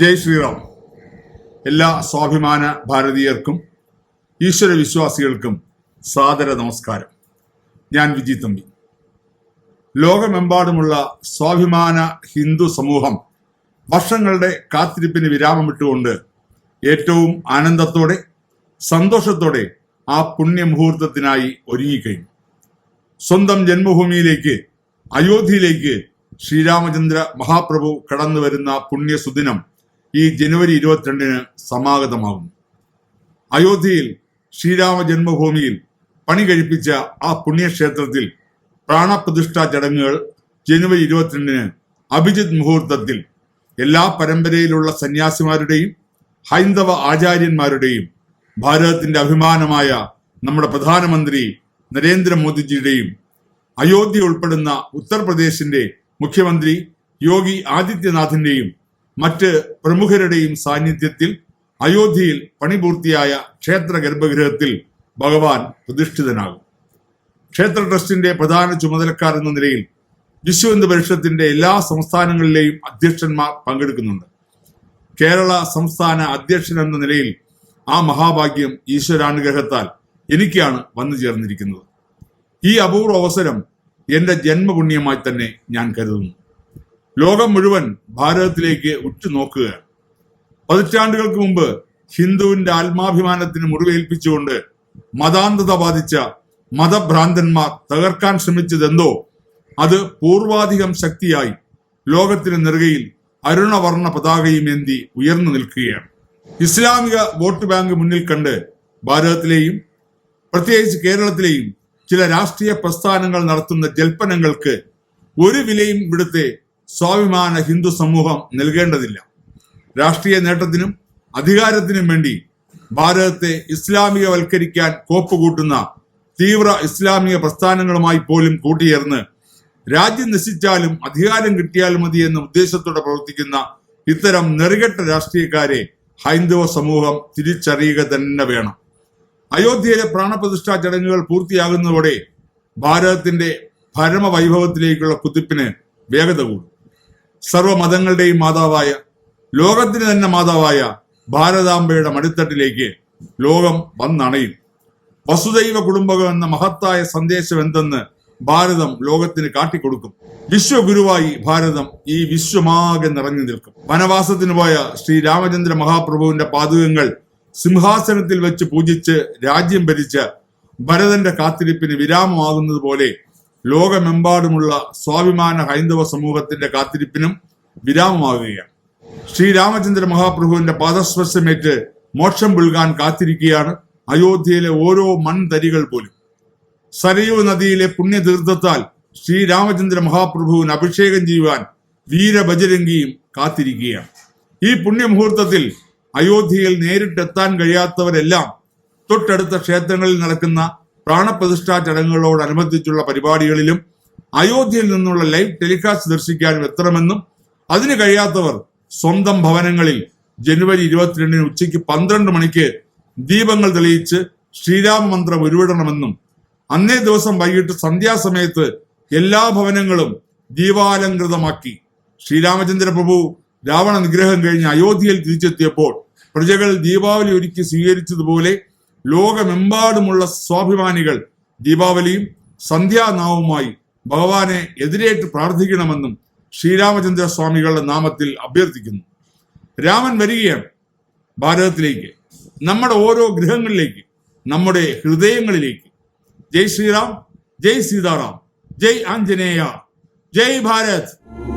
ജയ് ശ്രീറാം. എല്ലാ സ്വാഭിമാന ഭാരതീയർക്കും ഈശ്വര വിശ്വാസികൾക്കും സാദര നമസ്കാരം. ഞാൻ വിജി തമ്പി. ലോകമെമ്പാടുമുള്ള സ്വാഭിമാന ഹിന്ദു സമൂഹം വർഷങ്ങളുടെ കാത്തിരിപ്പിന് വിരാമമിട്ടുകൊണ്ട് ഏറ്റവും ആനന്ദത്തോടെ സന്തോഷത്തോടെ ആ പുണ്യമുഹൂർത്തത്തിനായി ഒരുങ്ങിക്കഴിഞ്ഞു. സ്വന്തം ജന്മഭൂമിയിലേക്ക് അയോധ്യയിലേക്ക് ശ്രീരാമചന്ദ്ര മഹാപ്രഭു കടന്നു വരുന്ന പുണ്യസുദിനം ഈ ജനുവരി ഇരുപത്തിരണ്ടിന് സമാഗതമാകും അയോധ്യയിൽ ശ്രീരാമ ജന്മഭൂമിയിൽ പണി കഴിപ്പിച്ച ആ പുണ്യക്ഷേത്രത്തിൽ പ്രാണപ്രതിഷ്ഠാ ചടങ്ങുകൾ ജനുവരി ഇരുപത്തിരണ്ടിന് അഭിജിത് മുഹൂർത്തത്തിൽ എല്ലാ പരമ്പരയിലുള്ള സന്യാസിമാരുടെയും ഹൈന്ദവ ആചാര്യന്മാരുടെയും ഭാരതത്തിന്റെ അഭിമാനമായ നമ്മുടെ പ്രധാനമന്ത്രി നരേന്ദ്രമോദിജിയുടെയും അയോധ്യ ഉൾപ്പെടുന്ന ഉത്തർപ്രദേശിന്റെ മുഖ്യമന്ത്രി യോഗി ആദിത്യനാഥിന്റെയും മറ്റ് പ്രമുഖരുടെയും സാന്നിധ്യത്തിൽ അയോധ്യയിൽ പണിപൂർത്തിയായ ക്ഷേത്ര ഗർഭഗൃഹത്തിൽ ഭഗവാൻ പ്രതിഷ്ഠിതനാകും. ക്ഷേത്ര ട്രസ്റ്റിന്റെ പ്രധാന ചുമതലക്കാർ എന്ന നിലയിൽ വിശ്വഹിന്ദു പരിഷത്തിന്റെ എല്ലാ സംസ്ഥാനങ്ങളിലെയും അധ്യക്ഷന്മാർ പങ്കെടുക്കുന്നുണ്ട്. കേരള സംസ്ഥാന അധ്യക്ഷൻ എന്ന നിലയിൽ ആ മഹാഭാഗ്യം ഈശ്വരാനുഗ്രഹത്താൽ എനിക്കാണ് വന്നു ചേർന്നിരിക്കുന്നത്. ഈ അപൂർവ അവസരം എന്റെ ജന്മപുണ്യമായി തന്നെ ഞാൻ കരുതുന്നു. ലോകം മുഴുവൻ ഭാരതത്തിലേക്ക് ഉറ്റുനോക്കുകയാണ് പതിറ്റാണ്ടുകൾക്ക് മുമ്പ് ഹിന്ദുവിന്റെ ആത്മാഭിമാനത്തിന് മുറിവേൽപ്പിച്ചുകൊണ്ട് മതാന്തത ബാധിച്ച മതഭ്രാന്തന്മാർ തകർക്കാൻ ശ്രമിച്ചതെന്തോ അത് പൂർവാധികം ശക്തിയായി ലോകത്തിന് നെറുകയിൽ അരുണവർണ പതാകയും ഏന്തി ഉയർന്നു നിൽക്കുകയാണ്. ഇസ്ലാമിക വോട്ട് ബാങ്ക് മുന്നിൽ കണ്ട് ഭാരതത്തിലെയും പ്രത്യേകിച്ച് കേരളത്തിലെയും ചില രാഷ്ട്രീയ പ്രസ്ഥാനങ്ങൾ നടത്തുന്ന ജൽപ്പനങ്ങൾക്ക് ഒരു വിലയും ഇവിടുത്തെ സ്വാഭിമാന ഹിന്ദു സമൂഹം നൽകേണ്ടതില്ല. രാഷ്ട്രീയ നേട്ടത്തിനും അധികാരത്തിനും വേണ്ടി ഭാരതത്തെ ഇസ്ലാമികവൽക്കരിക്കാൻ കോപ്പുകൂട്ടുന്ന തീവ്ര ഇസ്ലാമിക പ്രസ്ഥാനങ്ങളുമായി പോലും കൂട്ടിയേർന്ന് രാജ്യം നശിച്ചാലും അധികാരം കിട്ടിയാൽ മതി എന്ന ഉദ്ദേശത്തോടെ പ്രവർത്തിക്കുന്ന ഇത്തരം നെറുകെട്ട രാഷ്ട്രീയക്കാരെ ഹൈന്ദവ സമൂഹം തിരിച്ചറിയുക തന്നെ വേണം. അയോധ്യയിലെ പ്രാണപ്രതിഷ്ഠാ ചടങ്ങുകൾ പൂർത്തിയാകുന്നതോടെ ഭാരതത്തിന്റെ ഭരമവൈഭവത്തിലേക്കുള്ള കുതിപ്പിന് വേഗത കൂടും. സർവമതങ്ങളുടെയും മാതാവായ ലോകത്തിന് തന്നെ മാതാവായ ഭാരതാംബയുടെ മടിത്തട്ടിലേക്ക് ലോകം വന്നണയും. വസുദൈവ കുടുംബകം എന്ന മഹത്തായ സന്ദേശം എന്തെന്ന് ഭാരതം ലോകത്തിന് കാട്ടിക്കൊടുക്കും. വിശ്വഗുരുവായി ഭാരതം ഈ വിശ്വമാകെ നിറഞ്ഞു നിൽക്കും. വനവാസത്തിന് പോയ ശ്രീ രാമചന്ദ്ര മഹാപ്രഭുവിന്റെ പാതുകങ്ങൾ സിംഹാസനത്തിൽ വെച്ച് പൂജിച്ച് രാജ്യം ഭരിച്ച ഭരതന്റെ കാത്തിരിപ്പിന് വിരാമമാകുന്നത് പോലെ ലോകമെമ്പാടുമുള്ള സ്വാഭിമാന ഹൈന്ദവ സമൂഹത്തിന്റെ കാത്തിരിപ്പിനും വിരാമമാകുകയാണ്. ശ്രീരാമചന്ദ്ര മഹാപ്രഭുവിന്റെ പാദസ്പർശമേറ്റ് മോക്ഷം പുൽകാൻ കാത്തിരിക്കുകയാണ് അയോധ്യയിലെ ഓരോ മൺതരികൾ പോലും. സരയൂ നദിയിലെ പുണ്യതീർത്ഥത്താൽ ശ്രീരാമചന്ദ്ര മഹാപ്രഭുവിന് അഭിഷേകം ചെയ്യുവാൻ വീരബജരംഗിയും കാത്തിരിക്കുകയാണ്. ഈ പുണ്യമുഹൂർത്തത്തിൽ അയോധ്യയിൽ നേരിട്ടെത്താൻ കഴിയാത്തവരെല്ലാം തൊട്ടടുത്ത ക്ഷേത്രങ്ങളിൽ നടക്കുന്ന പ്രാണപ്രതിഷ്ഠാ ചടങ്ങുകളോടനുബന്ധിച്ചുള്ള പരിപാടികളിലും അയോധ്യയിൽ നിന്നുള്ള ലൈവ് ടെലികാസ്റ്റ് ദർശിക്കാനും എത്തണമെന്നും അതിന് കഴിയാത്തവർ സ്വന്തം ഭവനങ്ങളിൽ ജനുവരി ഇരുപത്തിരണ്ടിന് ഉച്ചയ്ക്ക് പന്ത്രണ്ട് മണിക്ക് ദീപങ്ങൾ തെളിയിച്ച് ശ്രീരാമ മന്ത്രം ഉരുവിടണമെന്നും അന്നേ ദിവസം വൈകിട്ട് സന്ധ്യാസമയത്ത് എല്ലാ ഭവനങ്ങളും ദീപാലങ്കൃതമാക്കി ശ്രീരാമചന്ദ്ര പ്രഭു രാവണ നിഗ്രഹം കഴിഞ്ഞ് അയോധ്യയിൽ തിരിച്ചെത്തിയപ്പോൾ പ്രജകൾ ദീപാവലി ഒരുക്കി സ്വീകരിച്ചതുപോലെ ലോകമെമ്പാടുമുള്ള സ്വാഭിമാനികൾ ദീപാവലിയും സന്ധ്യാനാവുമായി ഭഗവാനെ എതിരേറ്റ് പ്രാർത്ഥിക്കണമെന്നും ശ്രീരാമചന്ദ്ര സ്വാമികളുടെ നാമത്തിൽ അഭ്യർത്ഥിക്കുന്നു. രാമൻ വരികയാണ് ഭാരതത്തിലേക്ക് നമ്മുടെ ഓരോ ഗൃഹങ്ങളിലേക്ക് നമ്മുടെ ഹൃദയങ്ങളിലേക്ക്. ജയ് ശ്രീറാം ജയ് സീതാറാം ജയ് ആഞ്ജനേയ ജയ് ഭാരത്.